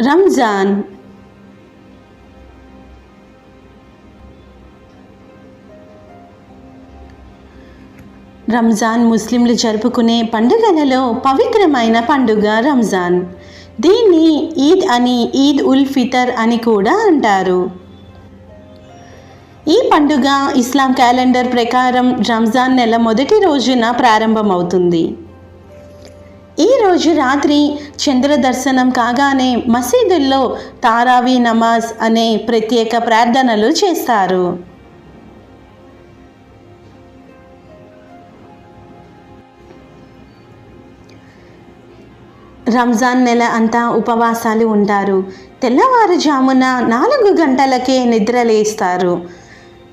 రంజాన్. రంజాన్ ముస్లింలు జరుపుకునే పండుగలలో పవిత్రమైన పండుగ రంజాన్. దీన్ని ఈద్ అని ఈద్ ఉల్ ఫితర్ అని కూడా అంటారు. ఈ పండుగ ఇస్లాం క్యాలెండర్ ప్రకారం రంజాన్ నెల మొదటి రోజున ప్రారంభమవుతుంది. ఈ రోజు రాత్రి చంద్ర దర్శనం కాగానే మసీదుల్లో తారావీ నమాజ్ అనే ప్రత్యేక ప్రార్థనలు చేస్తారు. రంజాన్ నెల అంతా ఉపవాసాలు ఉంటారు. తెల్లవారుజామున నాలుగు గంటలకే నిద్రలేస్తారు.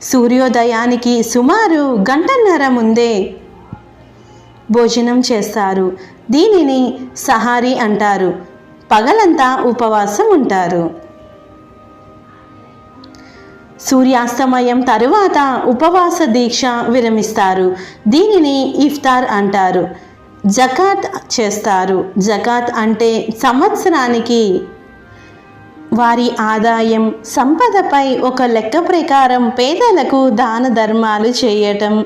సూర్యోదయానికి సుమారు గంటన్నర ముందే భోజనం చేస్తారు. దీనిని సహారి అంటారు. పగలంతా ఉపవాసం ఉంటారు. సూర్యాస్తమయం తరువాత ఉపవాస దీక్ష విరమిస్తారు. దీనిని ఇఫ్తార్ అంటారు. జకాత్ చేస్తారు. జకాత్ అంటే సంవత్సరానికి వారి ఆదాయం సంపదపై ఒక లెక్క ప్రకారం పేదలకు దాన ధర్మాలు చేయటం.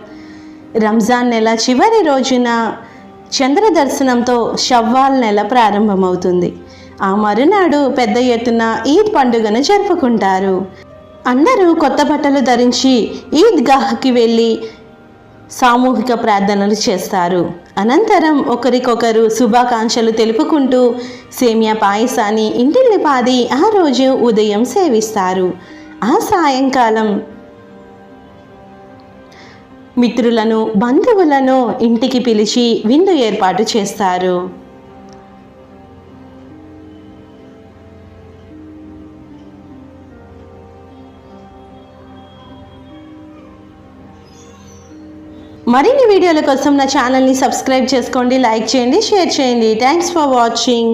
రంజాన్ నెల చివరి రోజున చంద్ర దర్శనంతో షవ్వాల్ నెల ప్రారంభమవుతుంది. ఆ మరునాడు పెద్ద ఎత్తున ఈద్ పండుగను జరుపుకుంటారు. అందరూ కొత్త బట్టలు ధరించి ఈద్గాహ్కి వెళ్ళి సామూహిక ప్రార్థనలు చేస్తారు. అనంతరం ఒకరికొకరు శుభాకాంక్షలు తెలుపుకుంటూ సేమియా పాయసాన్ని ఇంటిని పాది ఆ రోజు ఉదయం సేవిస్తారు. ఆ సాయంకాలం మిత్రులను బంధువులను ఇంటికి పిలిచి విందు ఏర్పాటు చేస్తారు. మరిన్ని వీడియోల కోసం నా ఛానల్ని సబ్స్క్రైబ్ చేసుకోండి లైక్ చేయండి షేర్ చేయండి. Thanks for watching